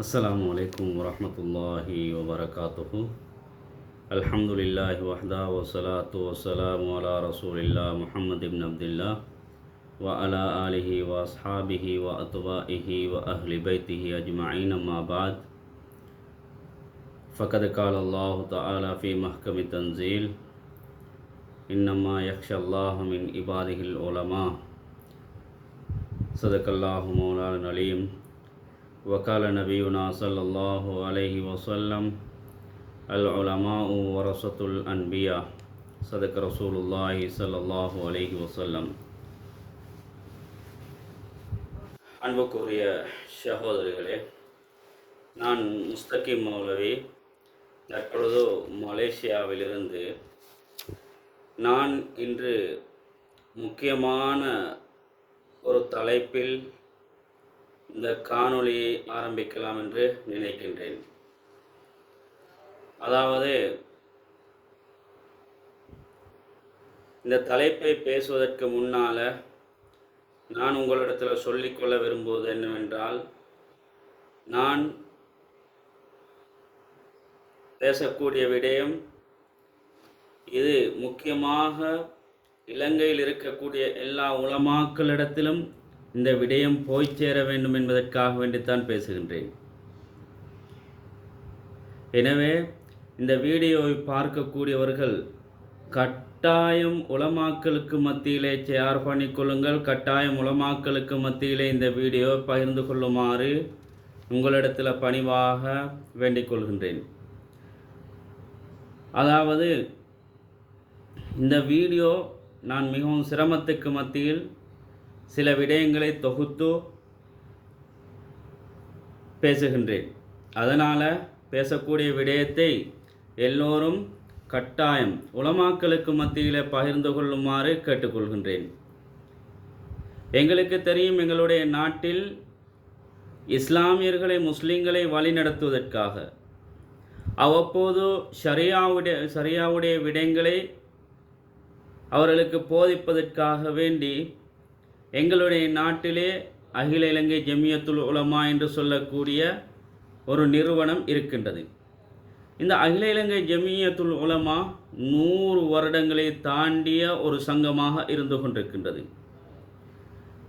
আসসালামু আলাইকুম রহমতুল্লাহি ওবরাকাতহ আলহামদুলিল্লাহ ওয়াহদা ওসলাত ওসালাম আলা রসুলিল্লাহ মোহাম্মদ ইবন আবদুল্লাহ ওয়া আলা আলিহি ওয়া আসহাবিহি ওয়া আতবাইহি ওয়া আহলি বাইতিহি আজমাইন আম্মা বাদ فقد قال الله تعالى في محكم التنزيل إنما يخشى الله من عباده العلماء صدق الله مولانا العليم وقال نبينا صلى الله عليه وسلم العلماء ورثة الأنبياء صدق رسول الله صلى الله عليه وسلم அன்புக்குரிய சகோதரிகளே நான் முஸ்தகிம் மௌலவி தற்பொழுது மலேசியாவிலிருந்து நான் இன்று முக்கியமான ஒரு தலைப்பில் இந்த காணொளியை ஆரம்பிக்கலாம் என்று நினைக்கின்றேன். அதாவது இந்த தலைப்பை பேசுவதற்கு முன்னால் நான் உங்களிடத்தில் சொல்லிக்கொள்ள விரும்புவது என்னவென்றால் நான் பேசக்கூடிய விடயம் இது முக்கியமாக இலங்கையில் இருக்கக்கூடிய எல்லா உலமாக்களிடத்திலும் இந்த விடயம் போய் சேர வேண்டும் என்பதற்காக வேண்டித்தான் பேசுகின்றேன். எனவே இந்த வீடியோவை பார்க்கக்கூடியவர்கள் கட்டாயம் உளமாக்களுக்கு மத்தியிலே ஷேர் பண்ணிக்கொள்ளுங்கள் கட்டாயம் உலமாக்களுக்கு மத்தியிலே இந்த வீடியோவை பகிர்ந்து கொள்ளுமாறு உங்களிடத்தில் பணிவாக வேண்டிக் கொள்கின்றேன். அதாவது இந்த வீடியோ நான் மிகவும் சிரமத்துக்கு மத்தியில் சில விடயங்களை தொகுத்து பேசுகின்றேன். அதனால் பேசக்கூடிய விடயத்தை எல்லோரும் கட்டாயம் உலமாக்களுக்கு மத்தியில் பகிர்ந்து கொள்ளுமாறு கேட்டுக்கொள்கின்றேன். எங்களுக்கு தெரியும் எங்களுடைய நாட்டில் இஸ்லாமியர்களை முஸ்லீம்களை வழிநடத்துவதற்காக அவ்வப்போது ஷரியாவுடைய ஷரியாவுடைய விடயங்களை அவர்களுக்கு போதிப்பதற்காக வேண்டி எங்களுடைய நாட்டிலே அகில இலங்கை ஜெமியத்துல் உலமா என்று சொல்லக்கூடிய ஒரு நிறுவனம் இருக்கின்றது. இந்த அகில இலங்கை ஜெமியத்துல் உலமா நூறு வருடங்களை தாண்டிய ஒரு சங்கமாக இருந்து கொண்டிருக்கின்றது.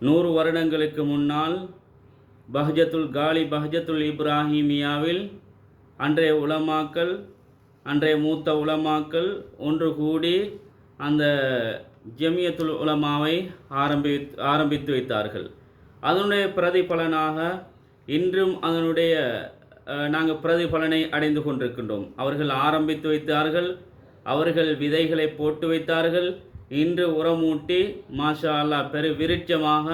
நூறு வருடங்களுக்கு முன்னால் பஹஜத்துல் காலி பஹஜத்துல் இப்ராஹிமியாவில் அன்றைய உலமாக்கள் அன்றைய மூத்த உலமாக்கள் ஒன்று கூடி அந்த ஜமியத்துல் உலமாவை ஆரம்பி ஆரம்பித்து வைத்தார்கள். அதனுடைய பிரதிபலனாக இன்றும் அதனுடைய நாங்கள் பிரதிபலனை அடைந்து கொண்டிருக்கின்றோம். அவர்கள் ஆரம்பித்து வைத்தார்கள் அவர்கள் விதைகளை போட்டு வைத்தார்கள். இன்று உரமூட்டி மாஷா அல்லா பெரு விருட்சமாக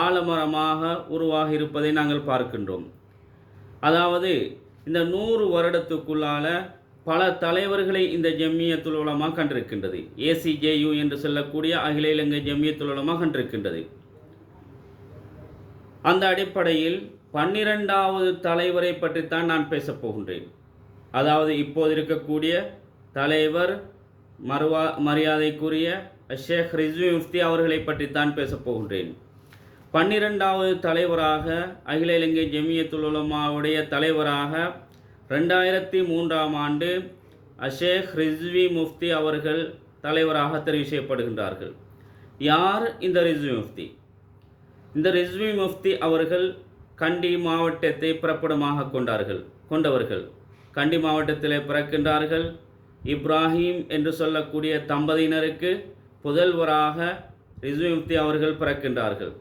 ஆலமரமாக உருவாகி இருப்பதை நாங்கள் பார்க்கின்றோம். அதாவது இந்த நூறு வருடத்துக்குள்ளால பல தலைவர்களை இந்த ஜம்மியத்துல் உலமா கண்டிருக்கின்றது. ஏசிஜேயு என்று சொல்லக்கூடிய அகில இலங்கை ஜம்மியத்துல் உலமா கண்டிருக்கின்றது. அந்த அடிப்படையில் பன்னிரெண்டாவது தலைவரை பற்றித்தான் நான் பேசப் போகின்றேன். அதாவது இப்போது இருக்கக்கூடிய தலைவர் மறுவா மரியாதைக்குரிய ஷேக் ரிஸ்வி முஃப்தி அவர்களை பற்றித்தான் பேசப் போகின்றேன். பன்னிரெண்டாவது தலைவராக அகில இலங்கை ஜெமியத்துலமாவுடைய உலமாவுடைய தலைவராக ரெண்டாயிரத்தி மூன்றாம் ஆண்டு அஷேக் ரிஸ்வி முஃப்தி அவர்கள் தலைவராக தெரிவு செய்யப்படுகின்றார்கள். யார் இந்த ரிஸ்வி முஃப்தி? இந்த ரிஸ்வி முஃப்தி அவர்கள் கண்டி மாவட்டத்தை பிறப்பிடமாக கொண்டார்கள் கொண்டவர்கள். கண்டி மாவட்டத்திலே பிறக்கின்றார்கள். இப்ராஹிம் என்று சொல்லக்கூடிய தம்பதியினருக்கு புதல்வராக ரிஸ்வி முஃப்தி அவர்கள் பிறக்கின்றார்கள்.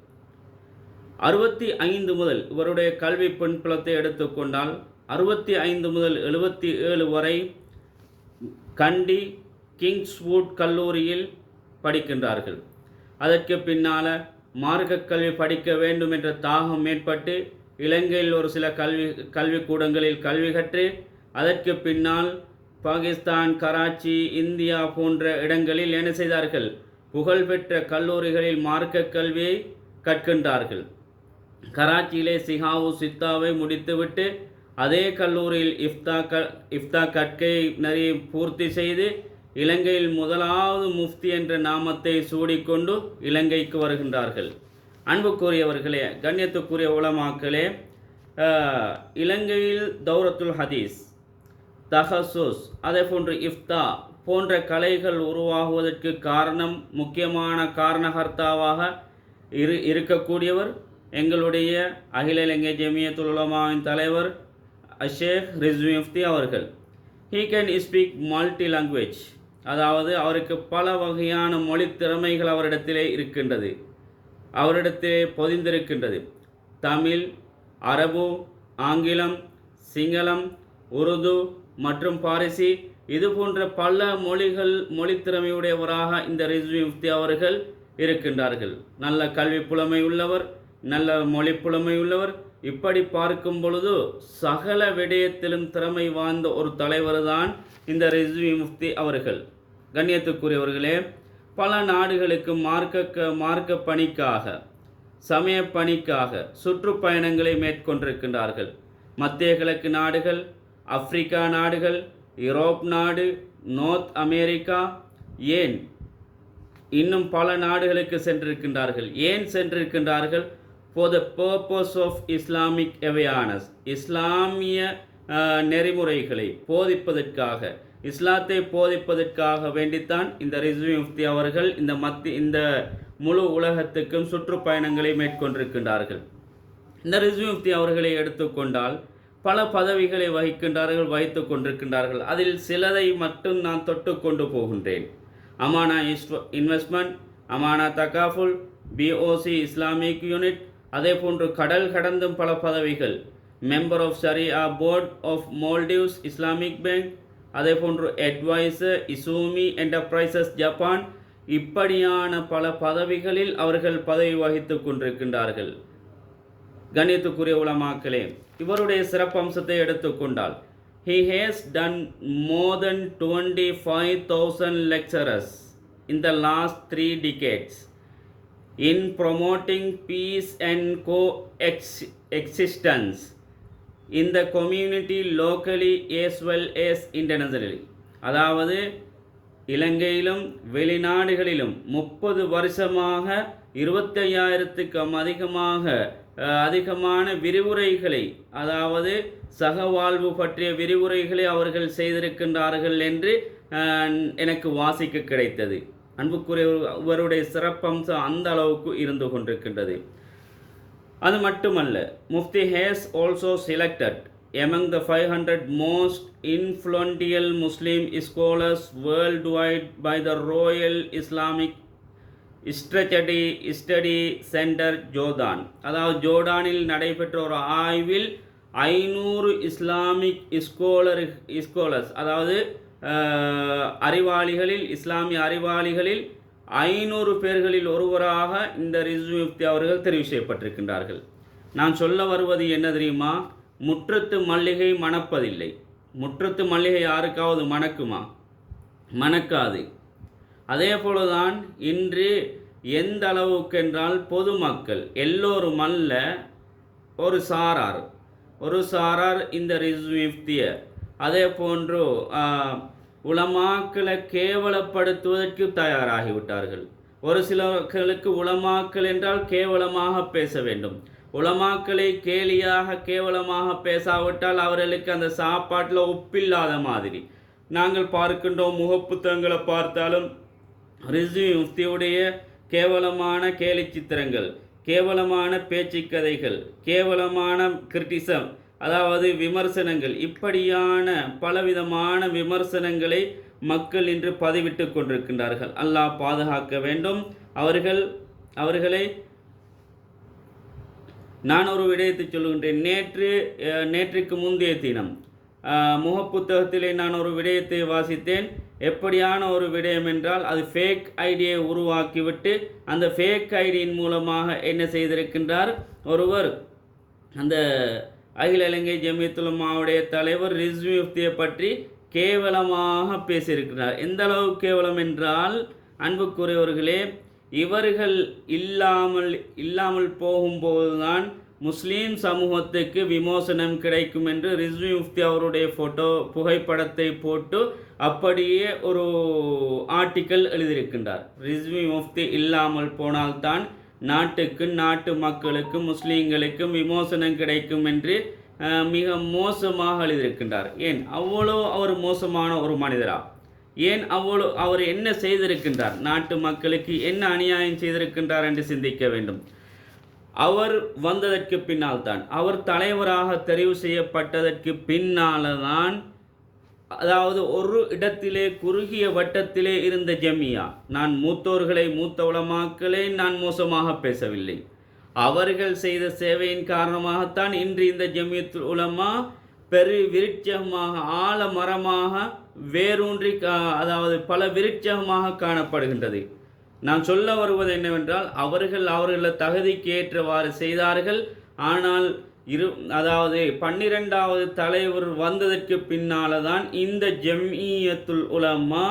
அறுபத்தி ஐந்து முதல் இவருடைய கல்வி பின்புலத்தை எடுத்துக்கொண்டால் அறுபத்தி ஐந்து முதல் எழுபத்தி ஏழு வரை கண்டி கிங்ஸ்வுட் கல்லூரியில் படிக்கின்றார்கள். அதற்கு பின்னால் மார்க்க கல்வி படிக்க வேண்டும் என்ற தாகம் ஏற்பட்டு இலங்கையில் ஒரு சில கல்வி கல்விக்கூடங்களில் கல்வி கற்று அதற்கு பின்னால் பாகிஸ்தான் கராச்சி இந்தியா போன்ற இடங்களில் என்ன செய்தார்கள்? புகழ்பெற்ற கல்லூரிகளில் மார்க்க கல்வியை கற்கின்றார்கள். கராச்சியிலே சிகாவு சித்தாவை முடித்துவிட்டு அதே கல்லூரியில் இஃப்தா க இஃப்தா கற்கை நரியை பூர்த்தி செய்து இலங்கையில் முதலாவது முஃப்தி என்ற நாமத்தை சூடிக்கொண்டு இலங்கைக்கு வருகின்றார்கள். அன்புக்குரியவர்களே கண்ணியத்துக்குரிய உலமாக்களே இலங்கையில் தௌரத்துல் ஹதீஸ் தஹசூஸ் அதே போன்று இஃப்தா போன்ற கலைகள் உருவாகுவதற்கு காரணம் முக்கியமான காரணகர்த்தாவாக இரு இருக்கக்கூடியவர் எங்களுடைய அகில இலங்கை ஜெமியத்துல் உலமாவின் தலைவர் அஷேக் ரிஸ்வி முஃப்தி அவர்கள். He can speak multi language அதாவது அவருக்கு பல வகையான மொழி திறமைகள் அவரிடத்திலே இருக்கின்றது. அவரிடத்திலே பொதிந்திருக்கின்றது. தமிழ் அரபு ஆங்கிலம் சிங்களம் உருது மற்றும் பாரிசி. இது போன்ற பல மொழிகள் மொழி திறமையுடையவராக இந்த ரிஸ்வி முஃப்தி அவர்கள் இருக்கின்றார்கள். நல்ல கல்வி புலமை உள்ளவர். நல்ல மொழி புலமை உள்ளவர் இப்படி பார்க்கும் பொழுது சகல விடயத்திலும் திறமை வாய்ந்த ஒரு தலைவர் தான் இந்த ரிஸ்வி முஃப்தி அவர்கள். கண்ணியத்துக்குரியவர்களே பல நாடுகளுக்கு மார்க்க மார்க்க பணிக்காக சமய பணிக்காக சுற்றுப்பயணங்களை மேற்கொண்டிருக்கின்றார்கள். மத்திய கிழக்கு நாடுகள் ஆப்பிரிக்கா நாடுகள் யூரோப் நாடு நோர்த் அமெரிக்கா ஏன் இன்னும் பல நாடுகளுக்கு சென்றிருக்கின்றார்கள். ஏன் சென்றிருக்கின்றார்கள்? For the purpose of Islamic awareness இஸ்லாமிய நெறிமுறைகளை போதிப்பதற்காக இஸ்லாத்தை போதிப்பதற்காக வேண்டித்தான் இந்த ரிஸ்வி முஃப்தி அவர்கள் இந்த மத்தி இந்த முழு உலகத்துக்கும் சுற்றுப்பயணங்களை மேற்கொண்டிருக்கின்றார்கள். இந்த ரிஸ்வி முஃப்தி அவர்களை எடுத்துக்கொண்டால் பல பதவிகளை வகிக்கின்றார்கள் வைத்து கொண்டிருக்கின்றார்கள். அதில் சிலதை மட்டும் நான் தொட்டு கொண்டு போகின்றேன். Amana investment Amana Takaful BOC Islamic unit அதே போன்று கடல் கடந்தும் பல பதவிகள். Member of sharia board of Maldives Islamic bank அதே போன்று அட்வைசர் இசூமி என்டர்பிரைசஸ் ஜப்பான் இப்படியான பல பதவிகளில் அவர்கள் பதவி வகித்துக் கொண்டிருக்கின்றார்கள். கணித்துக்குரிய உலமாக்களே இவருடைய சிறப்பம்சத்தை எடுத்துக்கொண்டால் he has done more than twenty five thousand lectures in the last three decades in promoting peace and coexistence in the community locally as well as internationally. அதாவது இலங்கையிலும் வெளிநாடுகளிலும் முப்பது வருஷமாக இருபத்தையாயிரத்துக்கும் அதிகமாக அதிகமான விரிவுரைகளை அதாவது சகவாழ்வு பற்றிய விரிவுரைகளை அவர்கள் செய்திருக்கின்றார்கள் என்று எனக்கு வாசிக்க கிடைத்தது. அன்புக்குரியவருடைய சிறப்பம்சம் அந்த அளவுக்கு இருந்து கொண்டிருக்கின்றது. அது மட்டுமல்ல Mufti has also selected among the 500 most influential Muslim scholars worldwide by the Royal Islamic strategic study centre Jordan அதாவது ஜோர்டானில் நடைபெற்ற ஒரு ஆய்வில் ஐநூறு இஸ்லாமிக் ஸ்கோலர் ஸ்கோலர்ஸ் அதாவது அறிவாளிகளில் இஸ்லாமிய அறிவாளிகளில் ஐநூறு பேர்களில் ஒருவராக இந்த ரிசு முஃப்தி அவர்கள் தெரிவு செய்யப்பட்டிருக்கின்றார்கள். நான் சொல்ல வருவது என்ன தெரியுமா? முற்றத்து மல்லிகை மணப்பதில்லை. முற்றத்து மல்லிகை யாருக்காவது மணக்குமா? மணக்காது. அதே போலதான் இன்று எந்த அளவுக்கென்றால் பொதுமக்கள் எல்லோரும் அல்ல ஒரு சாரார். ஒரு சாரார் இந்த ரிஸ்விஃப்திய அதே போன்று உளமாக்களை உலமாக்களை கேவலப்படுத்துவதற்கு தயாராகிவிட்டார்கள். ஒரு சிலர்களுக்கு உலமாக்கள் என்றால் கேவலமாக பேச வேண்டும். உலமாக்களை கேலியாக கேவலமாக பேசாவிட்டால் அவர்களுக்கு அந்த சாப்பாட்டில் உப்பில்லாத மாதிரி. நாங்கள் பார்க்கின்றோம் முகப்புத்தகங்களை பார்த்தாலும் ரிஸ்வி முஃப்தியுடைய கேவலமான கேலி சித்திரங்கள் கேவலமான பேச்சு கதைகள் கேவலமான கிரிட்டிசம் அதாவது விமர்சனங்கள். இப்படியான பலவிதமான விமர்சனங்களை மக்கள் இன்று பதிவிட்டு கொண்டிருக்கின்றார்கள். அல்லாஹ் பாதுகாக்க வேண்டும். அவர்கள் அவர்களை நான் ஒரு விடயத்தை சொல்லுகின்றேன். நேற்று நேற்றுக்கு முந்தைய தினம் முகப்புத்தகத்திலே நான் ஒரு விடயத்தை வாசித்தேன். எப்படியான ஒரு விடயம் என்றால் அது ஃபேக் ஐடியை உருவாக்கிவிட்டு அந்த ஃபேக் ஐடியின் மூலமாக என்ன செய்திருக்கின்றார்? ஒருவர் அந்த அகில இலங்கை ஜமியத்துலமாவுடைய தலைவர் ரிஸ்வி முஃப்தியை பற்றி கேவலமாக பேசியிருக்கிறார். எந்த அளவு கேவலம் என்றால் அன்புக்குரியவர்களே இவர்கள் இல்லாமல் இல்லாமல் போகும்போதுதான் முஸ்லீம் சமூகத்துக்கு விமோசனம் கிடைக்கும் என்று ரிஸ்வி முஃப்தி அவருடைய ஃபோட்டோ புகைப்படத்தை போட்டு அப்படியே ஒரு ஆர்டிக்கல் எழுதியிருக்கின்றார். ரிஸ்வி முஃப்தி இல்லாமல் போனால்தான் நாட்டுக்கும் நாட்டு மக்களுக்கும் முஸ்லீம்களுக்கும் விமோசனம் கிடைக்கும் என்று மிக மோசமாக எழுதியிருக்கின்றார். ஏன்? அவ்வளோ அவர் மோசமான ஒரு மனிதரா? ஏன் அவ்வளோ அவர் என்ன செய்திருக்கின்றார்? நாட்டு மக்களுக்கு என்ன அநியாயம் செய்திருக்கின்றார் என்று சிந்திக்க வேண்டும். அவர் வந்ததற்கு பின்னால் தான் அவர் தலைவராக தெரிவு செய்யப்பட்டதற்கு பின்னால் தான் அதாவது ஒரு இடத்திலே குறுகிய வட்டத்திலே இருந்த ஜமியா. நான் மூத்தோர்களை மூத்த நான் மோசமாக பேசவில்லை. அவர்கள் செய்த சேவையின் காரணமாகத்தான் இன்று இந்த ஜமியத்துல் உலமா பெரு விருட்சமாக ஆலமரமாக வேரூன்றி கா- அதாவது பல விருட்சமாக காணப்படுகின்றது. நான் சொல்ல வருவது என்னவென்றால் அவர்கள் அவர்கள தகுதிக்கு ஏற்றவாறு செய்தார்கள் ஆனால் இரு அதாவது பன்னிரெண்டாவது தலைவர் வந்ததற்கு பின்னால தான் இந்த ஜம்இயத்துல் உலமா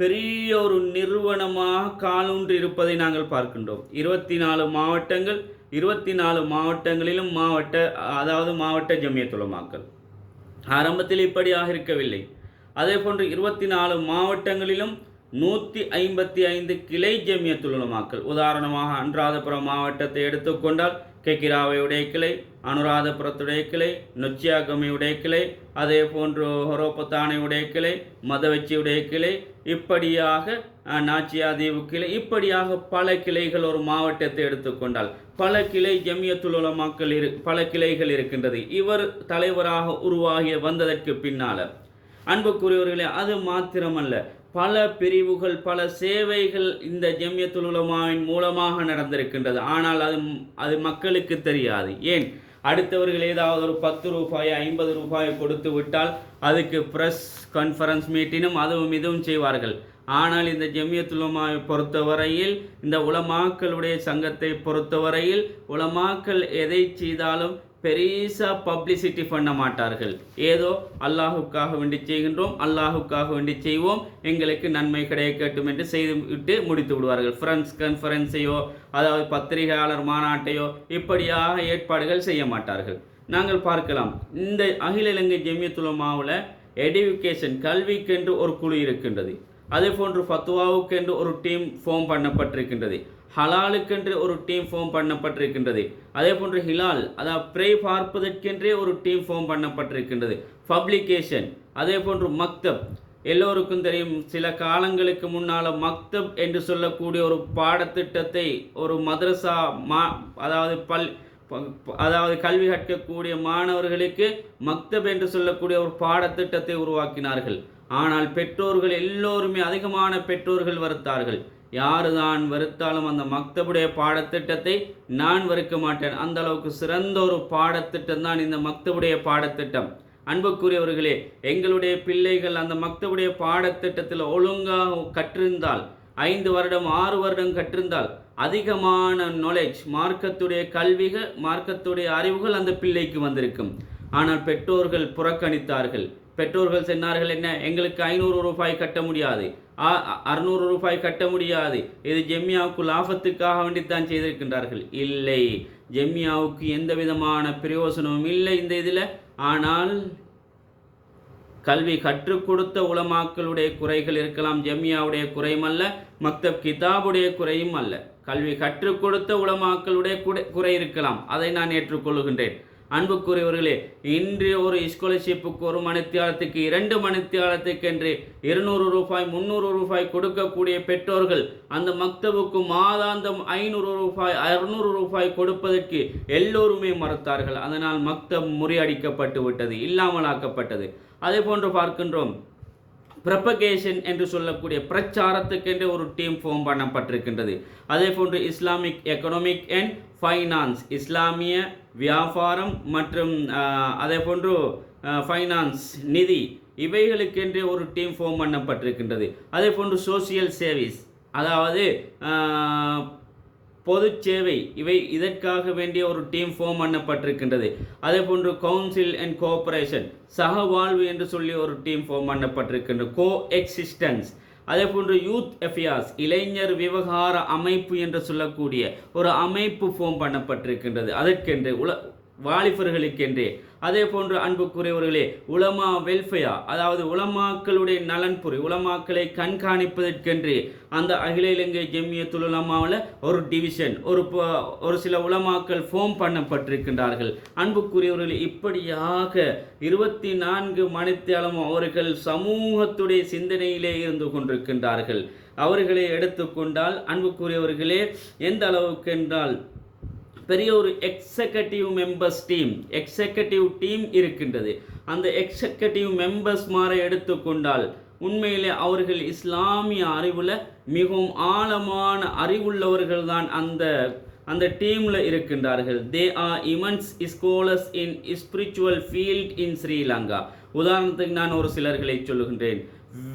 பெரிய ஒரு நிறுவனமாக காலூன்றி இருப்பதை நாங்கள் பார்க்கின்றோம். இருபத்தி நாலு மாவட்டங்கள் இருபத்தி நாலு மாவட்டங்களிலும் மாவட்ட அதாவது மாவட்ட ஜம்மியத்துலமாக்கள் ஆரம்பத்தில் இப்படியாக இருக்கவில்லை. அதே போன்று இருபத்தி நாலு மாவட்டங்களிலும் நூற்றி ஐம்பத்தி ஐந்து கிளை ஜமியத்துலமாக்கள் உதாரணமாக அன்றாதபுரம் மாவட்டத்தை எடுத்துக்கொண்டால் கெக்கிராவையுடைய கிளை அனுராதபுரத்துடைய கிளை நொச்சியாகமையுடைய கிளை அதே போன்று ஹொரோபத்தானையுடைய கிளை மதவச்சியுடைய கிளை இப்படியாக நாச்சியாதீவு கிளை இப்படியாக பல கிளைகள் ஒரு மாவட்டத்தை எடுத்துக்கொண்டால் பல கிளை ஜமியத்துலமாக்கள் இரு பல கிளைகள் இருக்கின்றது. இவர் தலைவராக உருவாகிய வந்ததற்கு பின்னால. அன்புக்குரியவர்களே அது மாத்திரமல்ல. பல பிரிவுகள் பல சேவைகள் இந்த ஜம்யத்துல் உலமாவின் மூலமாக நடந்திருக்கின்றது. ஆனால் அது அது மக்களுக்கு தெரியாது. ஏன்? அடுத்தவர்கள் ஏதாவது ஒரு பத்து ரூபாய் ஐம்பது ரூபாய் கொடுத்து விட்டால் அதுக்கு ப்ரெஸ் கான்ஃபரன்ஸ் மீட்டினும் அதுவும் இதுவும் செய்வார்கள். ஆனால் இந்த ஜெமியத்துலமாவை பொறுத்தவரையில் இந்த உலமாக்களுடைய சங்கத்தை பொறுத்தவரையில் உலமாக்கள் எதை செய்தாலும் பெரிசா பப்ளிசிட்டி பண்ண மாட்டார்கள். ஏதோ அல்லாஹுக்காக வேண்டி செய்கின்றோம் அல்லாஹுக்காக வேண்டி செய்வோம் எங்களுக்கு நன்மை கிடைக்கட்டும் என்று செய்து விட்டு முடித்து விடுவார்கள். ஃப்ரெண்ட்ஸ் கான்ஃபரன்ஸையோ அதாவது பத்திரிகையாளர் மாநாட்டையோ இப்படியாக ஏற்பாடுகள் செய்ய மாட்டார்கள். நாங்கள் பார்க்கலாம். இந்த அகில இலங்கை ஜெமியத்துலமாவில் எடுகேஷன் கல்விக்கென்று ஒரு குழு இருக்கின்றது. அதே போன்று ஃபத்துவாவுக்கென்று ஒரு டீம் ஃபார்ம் பண்ணப்பட்டிருக்கின்றது. ஹலாலுக்கென்றே ஒரு டீம் ஃபார்ம் பண்ணப்பட்டிருக்கின்றது. அதே போன்று ஹிலால் அதாவது ப்ரே பார்ப்பதற்கென்றே ஒரு டீம் ஃபார்ம் பண்ணப்பட்டிருக்கின்றது. பப்ளிகேஷன் அதே போன்று மக்தப். எல்லோருக்கும் தெரியும் சில காலங்களுக்கு முன்னால் மக்தப் என்று சொல்லக்கூடிய ஒரு பாடத்திட்டத்தை ஒரு மதரசா மா அதாவது பல் அதாவது கல்வி கற்கக்கூடிய மாணவர்களுக்கு மக்தப் என்று சொல்லக்கூடிய ஒரு பாடத்திட்டத்தை உருவாக்கினார்கள். ஆனால் பெற்றோர்கள் எல்லோருமே அதிகமான பெற்றோர்கள் வருத்தார்கள் யாருதான் வெறுத்தாலும் அந்த மக்தபுடைய பாடத்திட்டத்தை நான் வெறுக்க மாட்டேன். அந்த அளவுக்கு சிறந்த ஒரு பாடத்திட்டம் தான் இந்த மக்தபுடைய பாடத்திட்டம். அன்புக்குரியவர்களே எங்களுடைய பிள்ளைகள் அந்த மக்தபுடைய பாடத்திட்டத்தில் ஒழுங்காக கற்றிருந்தால் ஐந்து வருடம் ஆறு வருடம் கற்றிருந்தால் அதிகமான நாலேஜ் மார்க்கத்துடைய கல்விகள் மார்க்கத்துடைய அறிவுகள் அந்த பிள்ளைக்கு வந்திருக்கும். ஆனால் பெற்றோர்கள் புறக்கணித்தார்கள். பெற்றோர்கள் சொன்னார்கள் என்ன? எங்களுக்கு ஐநூறு ரூபாய் கட்ட முடியாது. அறுநூறு ரூபாய் கட்ட முடியாது. இது ஜெம்யாவுக்கு லாபத்துக்காக வேண்டித்தான் செய்திருக்கின்றார்கள். இல்லை ஜெம்யாவுக்கு எந்த விதமான பிரயோசனமும் இல்லை இந்த இதில். ஆனால் கல்வி கற்றுக் கொடுத்த உலமாக்களுடைய குறைகள் இருக்கலாம். ஜெம்யாவுடைய குறையும் அல்ல மக்தப் கிதாபுடைய குறையும் அல்ல. கல்வி கற்றுக் கொடுத்த உலமாக்களுடைய குறை குறை இருக்கலாம். அதை நான் ஏற்றுக்கொள்கின்றேன் அன்புக்குரியவர்களே இன்றைய ஒரு ஸ்காலர்ஷிப்புக்கு ஒரு மணித்தியாலத்துக்கு இரண்டு மணித்தியாலத்துக்கு என்று இருநூறு ரூபாய் முந்நூறு ரூபாய் கொடுக்கக்கூடிய பெற்றோர்கள் அந்த மக்தவுக்கு மாதாந்தம் ஐநூறு ரூபாய் அறுநூறு ரூபாய் கொடுப்பதற்கு எல்லோருமே மறுத்தார்கள். அதனால் மக்தம் முறியடிக்கப்பட்டு விட்டது இல்லாமலாக்கப்பட்டது. அதே போன்று பார்க்கின்றோம் ப்ரப்பகேஷன் என்று சொல்லக்கூடிய பிரச்சாரத்துக்கென்று ஒரு டீம் ஃபார்ம் பண்ணப்பட்டிருக்கின்றது. அதே போன்று இஸ்லாமிக் எக்கனாமிக் அண்ட் ஃபைனான்ஸ் இஸ்லாமிய வியாபாரம் மற்றும் அதே போன்று ஃபைனான்ஸ் நிதி இவைகளுக்கென்று ஒரு டீம் ஃபார்ம் பண்ணப்பட்டிருக்கின்றது. அதே போன்று சோசியல் சேவிஸ் அதாவது பொது சேவை. இவை இதற்காக வேண்டிய ஒரு டீம் ஃபார்ம் பண்ணப்பட்டிருக்கின்றது. அதே போன்று கவுன்சில் அண்ட் கோஆபரேஷன் சகவாழ்வு என்று சொல்லி ஒரு டீம் ஃபார்ம் பண்ணப்பட்டிருக்கின்றது கோ எக்ஸிஸ்டன்ஸ் அதே போன்று யூத் அஃபியார்ஸ் இளைஞர் விவகார அமைப்பு என்று சொல்லக்கூடிய ஒரு அமைப்பு ஃபார்ம் பண்ணப்பட்டிருக்கின்றது. அதற்கென்று உல வாலிபர்களுக்கென்றே. அதே போன்று அன்புக்குரியவர்களே உலமா வெல்ஃபேயா அதாவது உலமாக்களுடைய நலன்புரி உலமாக்களை கண்காணிப்பதற்கென்று அந்த அகில இலங்கை ஜெமியத்துல் உலமாவில் ஒரு டிவிஷன் ஒரு ஒரு சில உலமாக்கள் ஃபோம் பண்ணப்பட்டிருக்கின்றார்கள். அன்புக்குரியவர்கள் இப்படியாக இருபத்தி நான்கு மணித்தியாலமும் அவர்கள் சமூகத்துடைய சிந்தனையிலே இருந்து கொண்டிருக்கின்றார்கள். அவர்களை எடுத்துக்கொண்டால் அன்புக்குரியவர்களே எந்த அளவுக்கு என்றால் பெரிய ஒரு executive members team executive team இருக்கின்றது. அந்த எக்ஸிகட்டிவ் மெம்பர்ஸ் மாற எடுத்துக்கொண்டால் உண்மையிலே அவர்கள் இஸ்லாமிய அறிவில் மிகவும் ஆழமான அறிவுள்ளவர்கள் தான் அந்த அந்த டீமில் இருக்கின்றார்கள். They are eminent scholars in spiritual field in Sri Lanka உதாரணத்துக்கு நான் ஒரு சிலர்களை சொல்லுகின்றேன்.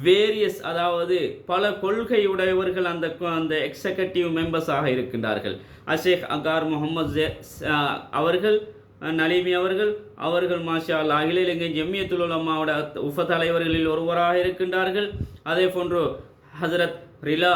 வேரியஸ் அதாவது பல கொள்கையுடையவர்கள் அந்த அந்த எக்ஸிகட்டிவ் மெம்பர்ஸாக இருக்கின்றார்கள். அஷேக் அகார் முகமது ஜே- அவர்கள் நலீமி நலிமி அவர்கள் அவர்கள் மாஷா அல்லாஹ் அகில இலங்கை ஜெமியத்துல் உலமாவோட உப தலைவர்களில் ஒருவராக இருக்கின்றார்கள். அதே போன்று ஹசரத் ரிலா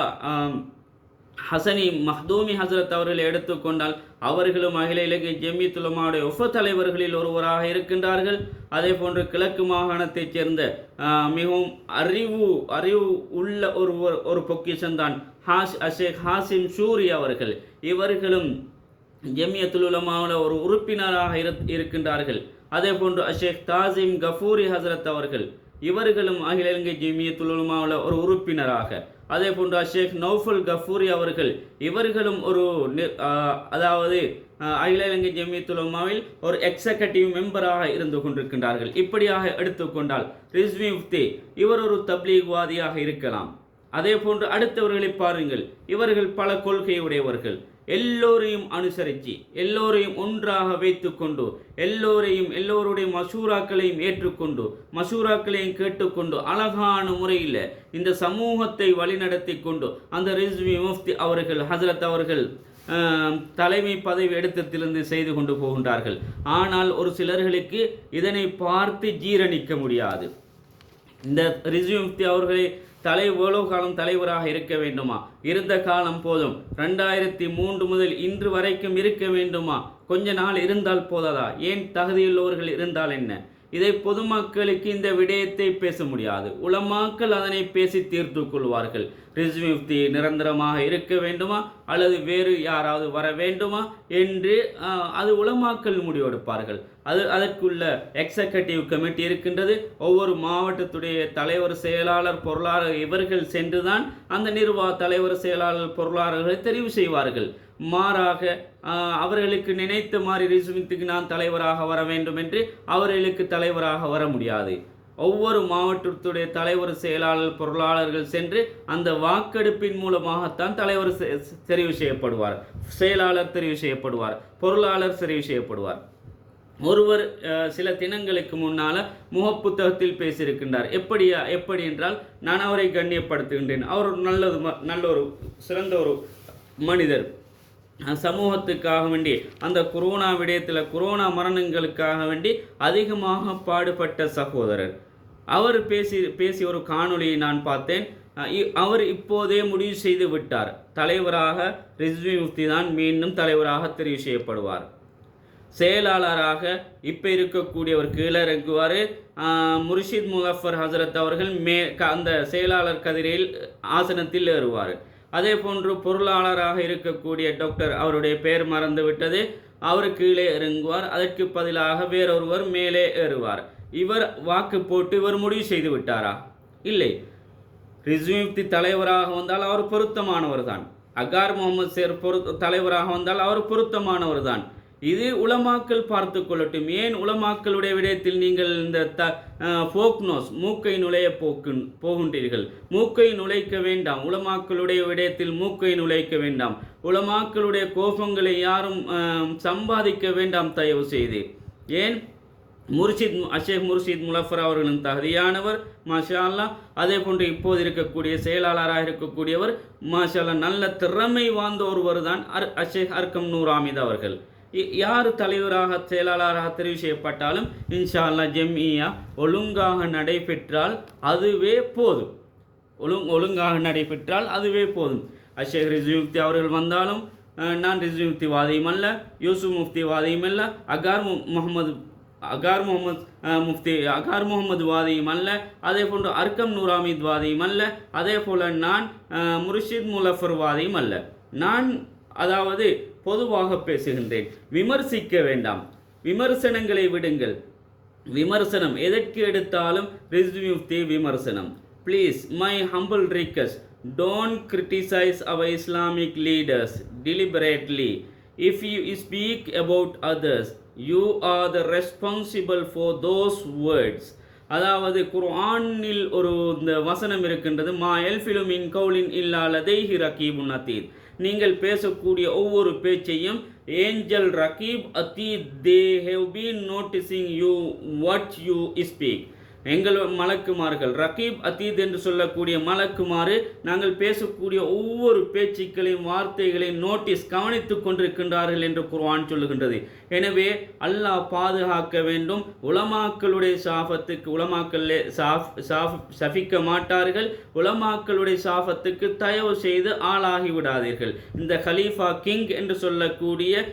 ஹசனி மஹ்தூமி ஹசரத் அவர்களை எடுத்துக்கொண்டால் அவர்களும் அகில இலங்கை ஜெமித்துலமாவுடைய உப தலைவர்களில் ஒருவராக இருக்கின்றார்கள். அதே போன்று கிழக்கு மாகாணத்தைச் சேர்ந்த மிகவும் அறிவு அறிவு உள்ள ஒரு ஒரு- ஒரு பொக்கிஷன்தான் ஹாஸ் அஷேக் ஹாசிம் ஷூரி அவர்கள். இவர்களும் ஜெமியத்துல் உலமாவில் ஒரு உறுப்பினராக இரு- இருக்கின்றார்கள். அதே போன்று அஷேக் தாசிம் கஃபூரி ஹசரத் அவர்கள். இவர்களும் அகில இலங்கை ஜெமியத்துல் உலமாவில் ஒரு உறுப்பினராக. அதே போன்று அஷேக் நௌஃபுல் கஃபூரி அவர்கள் இவர்களும் ஒரு அதாவது அகில இலங்கை ஜெமியத்துல் ஒரு எக்ஸகட்டிவ் மெம்பராக இருந்து கொண்டிருக்கின்றார்கள். இப்படியாக எடுத்துக்கொண்டால் ரிஸ்வி முஃப்தி இவர் ஒரு தப்லீக்வாதியாக இருக்கலாம். அதே போன்று அடுத்தவர்களை பாருங்கள் இவர்கள் பல கொள்கையுடையவர்கள். எல்லோரையும் அனுசரித்து எல்லோரையும் ஒன்றாக வைத்துக்கொண்டு எல்லோரையும் எல்லோருடைய மசூராக்களையும் ஏற்றுக்கொண்டு மசூராக்களையும் கேட்டுக்கொண்டு அழகான முறையில் இந்த சமூகத்தை வழிநடத்தி கொண்டு அந்த ரிஸ்வி முஃப்தி அவர்கள் ஹசரத் அவர்கள் தலைமை பதவி எடுத்ததிலிருந்து செய்து கொண்டு போகின்றார்கள். ஆனால் ஒரு சிலர்களுக்கு இதனை பார்த்து ஜீரணிக்க முடியாது. இந்த ரிஸ்யூம்தி அவர்களை தலை எவ்வளவு காலம் தலைவராக இருக்க வேண்டுமா? இருந்த காலம் போதும். ரெண்டாயிரத்தி மூன்று முதல் இன்று வரைக்கும் இருக்க வேண்டுமா? கொஞ்ச நாள் இருந்தால் போதாதா? ஏன் தகுதியுள்ளவர்கள் இருந்தால் என்ன? இதை பொதுமக்களுக்கு இந்த விடயத்தை பேச முடியாது. உலமாக்கள் அதனை பேசி தீர்த்து கொள்வார்கள். ரிஸ்மிப்தி நிரந்தரமாக இருக்க வேண்டுமா? அல்லது வேறு யாராவது வர வேண்டுமா? என்று அது உலமாக்கள் முடிவெடுப்பார்கள். அது அதற்குள்ள எக்ஸிகட்டிவ் கமிட்டி இருக்கின்றது. ஒவ்வொரு மாவட்டத்துடைய தலைவர் செயலாளர் பொருளாளர் இவர்கள் சென்றுதான் அந்த நிர்வாக தலைவர் செயலாளர் பொருளாளர்களை தெரிவு செய்வார்கள். மாறாக அவர்களுக்கு நினைத்த மாதிரி ரிசுமித்துக்கு நான் தலைவராக வர வேண்டும் என்று அவர்களுக்கு தலைவராக வர முடியாது. ஒவ்வொரு மாவட்டத்துடைய தலைவர் செயலாளர் பொருளாளர்கள் சென்று அந்த வாக்கெடுப்பின் மூலமாகத்தான் தலைவர் செ- தெரிவு செய்யப்படுவார். செயலாளர் தெரிவு செய்யப்படுவார். பொருளாளர் தெரிவு செய்யப்படுவார். ஒருவர் சில தினங்களுக்கு முன்னால் முகப்புத்தகத்தில் பேசியிருக்கின்றார். எப்படியா எப்படி என்றால் நான் அவரை கண்ணியப்படுத்துகின்றேன். அவர் ஒரு நல்லது ம- நல்ல ஒரு சிறந்த ஒரு மனிதர். சமூகத்துக்காக வேண்டி அந்த கொரோனா விடயத்தில் கொரோனா மரணங்களுக்காக வேண்டி அதிகமாக பாடுபட்ட சகோதரர். அவர் பேசி பேசிய ஒரு காணொளியை நான் பார்த்தேன். இ- அவர் இப்போதே முடிவு செய்து விட்டார். தலைவராக ரிஸ்வி முஃப்தி தான் மீண்டும் தலைவராக தெரிவு செய்யப்படுவார். செயலாளராக இப்போ இருக்கக்கூடியவர் கீழே இறங்குவார். முர்ஷித் முகஃபர் ஹசரத் அவர்கள் மே க- அந்த செயலாளர் கதிரையில் ஆசனத்தில் ஏறுவார். அதே போன்று பொருளாளராக இருக்கக்கூடிய டாக்டர் அவருடைய பெயர் மறந்துவிட்டது. அவர் கீழே இறங்குவார். அதற்கு பதிலாக வேறொருவர் மேலே ஏறுவார். இவர் வாக்கு போட்டு இவர் முடிவு செய்து விட்டாரா? இல்லை. ரிஸ்விப்தி தலைவராக வந்தால் அவர் பொருத்தமானவர் தான் அகார் முகமது சேர் பொரு தலைவராக வந்தால் அவர் பொருத்தமானவர் தான் இது உலமாக்கள் பார்த்து கொள்ளட்டும். ஏன் உலமாக்களுடைய விடயத்தில் நீங்கள் இந்த த ஃபோக்னோஸ் மூக்கை நுழைய போக்கு போகின்றீர்கள்? மூக்கை நுழைக்க வேண்டாம். உலமாக்களுடைய விடயத்தில் மூக்கை நுழைக்க வேண்டாம். உலமாக்களுடைய கோபங்களை யாரும் சம்பாதிக்க வேண்டாம் தயவு செய்து. ஏன்? முர்ஷித் அஷேக் முர்ஷித் முலஃபர் அவர்களும் தகுதியானவர் மாஷா அதே போன்று இப்போது இருக்கக்கூடிய செயலாளராக இருக்கக்கூடியவர் மாஷா நல்ல திறமை வாய்ந்த ஒருவர் தான் அர் அஷேக் அர்க்கம் நூர் அவர்கள். யார் தலைவராக செயலாளராக தெரிவு செய்யப்பட்டாலும் இன்ஷா அல்லாஹ் ஜெம்இயா ஒழுங்காக நடைபெற்றால் அதுவே போதும். ஒழுங் ஒழுங்காக நடைபெற்றால் அதுவே போதும். அஷேக் ரிஜுக்தி அவர்கள் வந்தாலும் நான் ரிஸ்வி முஃப்திவாதியும் அல்ல யூசுப் முஃப்திவாதியும் அல்ல அகார் மு- முகமது அகார் முகமது முஃப்தி அகார் முகமது வாதியும் அல்ல அதே போன்று அர்க்கம் நூராமித் வாதியும் அல்ல அதே போல் நான் முர்ஷித் முலஃபர் வாதியும் அல்ல. நான் அதாவது பொதுவாக பேசுகின்றேன். விமர்சிக்க வேண்டாம். விமர்சனங்களை விடுங்கள். விமர்சனம் எதற்கு எடுத்தாலும் தி விமர்சனம். Please my humble request don't criticise our Islamic leaders deliberately if you speak about others you are the responsible for those words அதாவது குர்ஆனில் ஒரு இந்த வசனம் இருக்கின்றது மா எல்ஃபிலும் இன் கவுலின் தெய்ஹி ரகீபுன் அதீத் நீங்கள் பேசக்கூடிய ஒவ்வொரு பேச்சையும் angel Raqib Atid they have been noticing you what you speak எங்கள் மலக்குமார்கள் ரகீப் அத்தீத் என்று சொல்லக்கூடிய மலக்குமாறு நாங்கள் பேசக்கூடிய ஒவ்வொரு பேச்சுக்களையும் வார்த்தைகளையும் நோட்டீஸ் கவனித்துக் கொண்டிருக்கின்றார்கள் என்று குர்வான் சொல்லுகின்றது. எனவே அல்லாஹ் பாதுகாக்க வேண்டும். உலமாக்களுடைய சாபத்துக்கு உலமாக்களே சாஃப் சாஃப் சபிக்க மாட்டார்கள். உலமாக்களுடைய சாபத்துக்கு தயவு செய்து ஆளாகி விடாதீர்கள். இந்த ஹலீஃபா கிங் என்று சொல்லக்கூடிய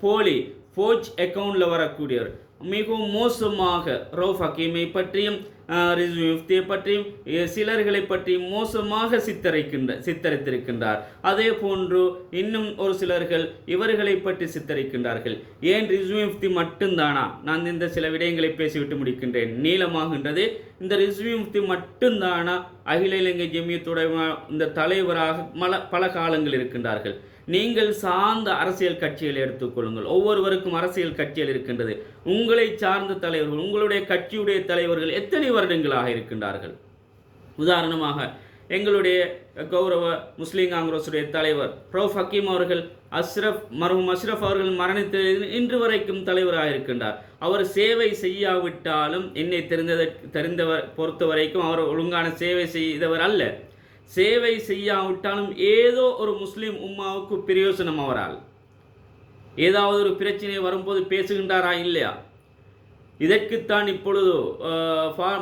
போலி ஃபோஜ் அக்கௌண்டில் வரக்கூடியவர். மிகவும் மோசமாக ரவுஃப் ஹக்கீமை பற்றியும் அஹ், முஃப்தியை பற்றியும் சிலர்களை பற்றியும் மோசமாக சித்தரிக்கின்ற சித்தரித்திருக்கின்றார். அதே போன்று இன்னும் ஒரு சிலர்கள் இவர்களை பற்றி சித்தரிக்கின்றார்கள். ஏன் ரிஸ்வி முஃப்தி மட்டும்தானா? நான் இந்த சில விடயங்களை பேசிவிட்டு முடிக்கின்றேன். நீளமாகின்றது. இந்த ரிஸ்வி முஃப்தி மட்டும்தானா? அகில இலங்கை ஜெமியத்துடைய இந்த தலைவராக மல பல காலங்கள் இருக்கின்றார்கள். நீங்கள் சார்ந்த அரசியல் கட்சிகளை எடுத்துக்கொள்ளுங்கள் ஒவ்வொருவருக்கும் அரசியல் கட்சிகள் இருக்கின்றது. உங்களை சார்ந்த தலைவர்கள் உங்களுடைய கட்சியுடைய தலைவர்கள் எத்தனை வருடங்களாக இருக்கின்றார்கள்? உதாரணமாக எங்களுடைய கௌரவ முஸ்லீம் காங்கிரஸுடைய தலைவர் ப்ரோஃப் ஹக்கீம் அவர்கள் அஸ்ரஃப் மருகும் அஸ்ரஃப் அவர்கள் மரணித்து இன்று வரைக்கும் தலைவராக இருக்கின்றார். அவர் சேவை செய்யாவிட்டாலும் என்னை தெரிந்தத தெரிந்தவர் பொறுத்த வரைக்கும் அவர் ஒழுங்கான சேவை செய்தவர் அல்ல. சேவை செய்யாவிட்டாலும் ஏதோ ஒரு முஸ்லீம் உம்மாவுக்கு பிரயோசனம் அவரால் ஏதாவது ஒரு பிரச்சனை வரும்போது பேசுகின்றாரா இல்லையா? இதற்குத்தான் இப்பொழுது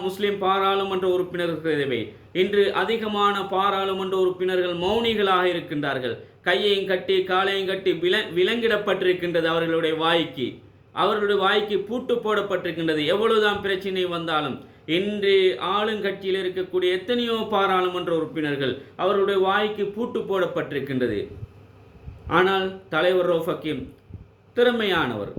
முஸ்லீம் பா- பாராளுமன்ற உறுப்பினர்கள் இன்று அதிகமான பாராளுமன்ற உறுப்பினர்கள் மௌனிகளாக இருக்கின்றார்கள். கையையும் கட்டி காலையும் கட்டி வில விலங்கிடப்பட்டிருக்கின்றது அவர்களுடைய வாய்க்கு. அவர்களுடைய வாய்க்கு பூட்டு போடப்பட்டிருக்கின்றது. எவ்வளவுதான் பிரச்சனை வந்தாலும் இன்று ஆளுங்கட்சியில் இருக்கக்கூடிய எத்தனையோ பாராளுமன்ற உறுப்பினர்கள் அவருடைய வாய்க்கு பூட்டு போடப்பட்டிருக்கின்றது. ஆனால் தலைவர் ரவுஃப் திறமையானவர்.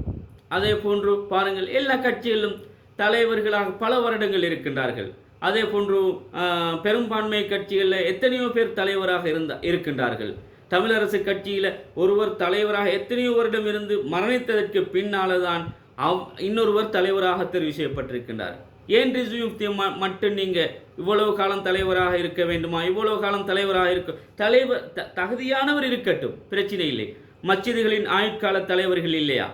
அதே போன்று பாருங்கள் எல்லா கட்சிகளிலும் தலைவர்களாக பல வருடங்கள் இருக்கின்றார்கள். அதே போன்று பெரும்பான்மை கட்சிகளில் எத்தனையோ பேர் தலைவராக இருந்த இருக்கின்றார்கள். தமிழரசு கட்சியில் ஒருவர் தலைவராக எத்தனையோ வருடம் இருந்து மரணித்ததற்கு பின்னால் தான் அவ் இன்னொருவர் தலைவராக தெரிவு செய்யப்பட்டிருக்கின்றார். ஏன் ரிஸ்வியுக்தி ம மட்டும் நீங்கள் இவ்வளவு காலம் தலைவராக இருக்க வேண்டுமா? இவ்வளவு காலம் தலைவராக இருக்க தலைவர் த தகுதியானவர் இருக்கட்டும். பிரச்சனை இல்லை. மச்சிதுகளின் ஆயுட்கால தலைவர்கள் இல்லையா?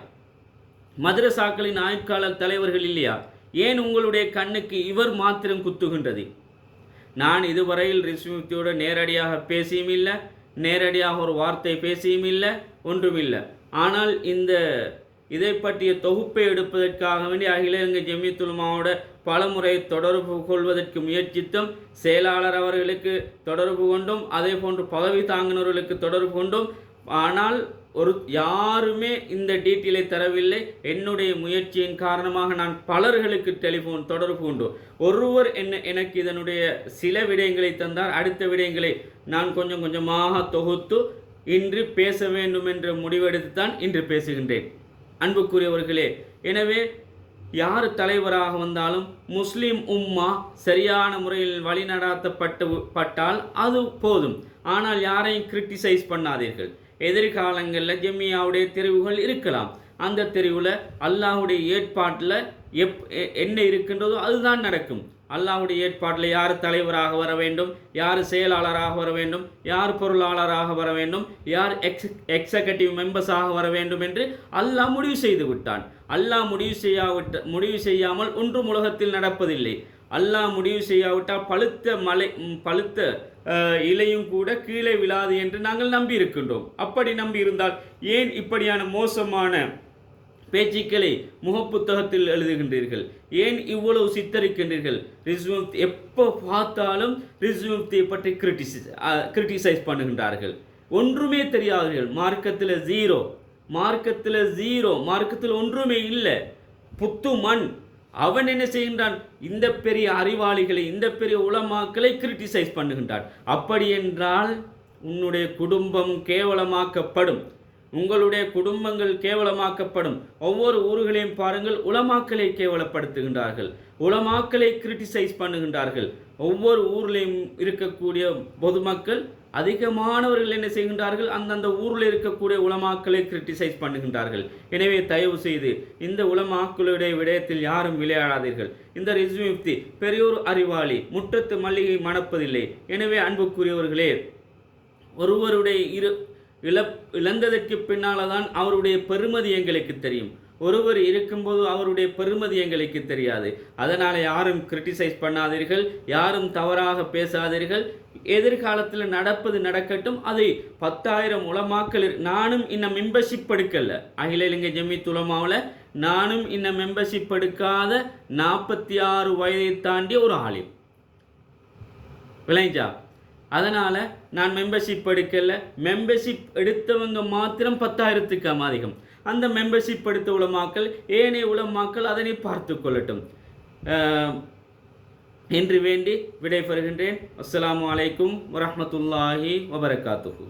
மதுரசாக்களின் ஆயுட்கால தலைவர்கள் இல்லையா? ஏன் உங்களுடைய கண்ணுக்கு இவர் மாத்திரம் குத்துகின்றது? நான் இதுவரையில் ரிஸ்விமுக்தியோடு நேரடியாக பேசியும் இல்லை நேரடியாக ஒரு வார்த்தை பேசியும் இல்லை ஒன்றும் இல்லை. ஆனால் இந்த இதை பற்றிய தொகுப்பை எடுப்பதற்காக வேண்டி அகில இலங்கை ஜெமியத்துலமாவோட பலமுறை தொடர்பு கொள்வதற்கு முயற்சித்தும் செயலாளர் அவர்களுக்கு தொடர்பு கொண்டும் அதே போன்று பதவி தாங்கினவர்களுக்கு தொடர்பு கொண்டும் ஆனால் ஒரு யாருமே இந்த டீட்டெயிலை தரவில்லை. என்னுடைய முயற்சியின் காரணமாக நான் பலர்களுக்கு டெலிஃபோன் தொடர்பு உண்டு ஒருவர் என்ன எனக்கு இதனுடைய சில விடயங்களை தந்தார். அடுத்த விடயங்களை நான் கொஞ்சம் கொஞ்சமாக தொகுத்து இன்று பேச வேண்டும் என்ற முடிவெடுத்து தான் இன்று பேசுகின்றேன். அன்புக்குரியவர்களே எனவே யார் தலைவராக வந்தாலும் முஸ்லீம் உம்மா சரியான முறையில் வழிநடாத்தப்பட்டு பட்டால் அது போதும். ஆனால் யாரையும் கிரிட்டிசைஸ் பண்ணாதீர்கள். எதிர்காலங்களில் ஜெமியாவுடைய தெரிவுகள் இருக்கலாம். அந்த தெரிவில் அல்லாஹ்வுடைய ஏற்பாட்டில் எப் எ- என்ன இருக்கின்றதோ அதுதான் நடக்கும். அல்லாஹ்வுடைய ஏற்பாட்டில் யார் தலைவராக வர வேண்டும்? யார் செயலாளராக வர வேண்டும்? யார் பொருளாளராக வர வேண்டும்? யார் எக்ஸ் எக்ஸகட்டிவ் மெம்பர்ஸாக வர வேண்டும் என்று அல்லாஹ் முடிவு செய்து விட்டான். அல்லாஹ் முடிவு செய்யாவிட்ட முடிவு செய்யாமல் ஒன்றும் உலகத்தில் நடப்பதில்லை. அல்லாஹ் முடிவு செய்யாவிட்டால் பழுத்த மலை பழுத்த இலையும் கூட கீழே விழாது என்று நாங்கள் நம்பி இருக்கின்றோம் அப்படி நம்பி இருந்தால் ஏன் இப்படியான மோசமான பேச்சுக்களை முகப்புத்தகத்தில் எழுதுகின்றீர்கள். ஏன் இவ்வளவு சித்தரிக்கின்றீர்கள்? ரிஸ்வந்த் எப்போ பார்த்தாலும் ரிஸ்வந்தியை பற்றி கிரிட்டிசைஸ் கிரிட்டிசைஸ் பண்ணுகின்றார்கள். ஒன்றுமே தெரியாதீர்கள். மார்க்கத்தில் ஜீரோ மார்க்கத்தில் ஜீரோ மார்க்கத்தில் ஒன்றுமே இல்லை. புத்து மண். அவன் என்ன செய்கின்றான்? இந்த பெரிய அறிவாளிகளை இந்த பெரிய உலமாக்களை கிரிட்டிசைஸ் பண்ணுகின்றான். அப்படி என்றால் உன்னுடைய குடும்பம் கேவலமாக்கப்படும். உங்களுடைய குடும்பங்கள் கேவலமாக்கப்படும். ஒவ்வொரு ஊர்களையும் பாருங்கள் உலமாக்களை கேவலப்படுத்துகின்றார்கள். உலமாக்களை கிரிட்டிசைஸ் பண்ணுகின்றார்கள். ஒவ்வொரு ஊர்லேயும் இருக்கக்கூடிய பொதுமக்கள் அதிகமானவர்கள் என்ன செய்கின்றார்கள்? அந்தந்த ஊரில் இருக்கக்கூடிய உலமாக்களை கிரிட்டிசைஸ் பண்ணுகின்றார்கள். எனவே தயவு செய்து இந்த உலமாக்களுடைய விடயத்தில் யாரும் விளையாடாதீர்கள். இந்த ரிஸ்மிப்தி பெரியோர் அறிவாளி முற்றத்து மல்லிகை மணப்பதில்லை. எனவே அன்புக்குரியவர்களே ஒருவருடைய இரு இழப் இழந்ததற்கு பின்னால் தான் அவருடைய பெருமதி எங்களுக்கு தெரியும். ஒருவர் இருக்கும்போது அவருடைய பெருமதி எங்களுக்கு தெரியாது. அதனால் யாரும் கிரிட்டிசைஸ் பண்ணாதீர்கள் யாரும் தவறாக பேசாதீர்கள். எதிர்காலத்தில் நடப்பது நடக்கட்டும் அதை பத்தாயிரம் உலமாக்கள் நானும் இன்னும் மெம்பர்ஷிப் எடுக்கல. அகில இலங்கை ஜமித் துலமாவில் நானும் இன்னும் மெம்பர்ஷிப் எடுக்காத நாற்பத்தி ஆறு வயதை தாண்டிய ஒரு ஆலிம். விளைஞ்சா அதனால் நான் மெம்பர்ஷிப் எடுக்கல. மெம்பர்ஷிப் எடுத்தவங்க மாத்திரம் பத்தாயிரத்துக்கு அதிகம் அந்த மெம்பர்ஷிப் எடுத்த உலமாக்கள் ஏனைய உலமாக்கள் அதனை பார்த்து கொள்ளட்டும். என்று வேண்டி விடைபெறுகின்றேன். அஸ்லாம் அலைக்கும் வரமத்துல்லாஹி வபரகாத்துஹு.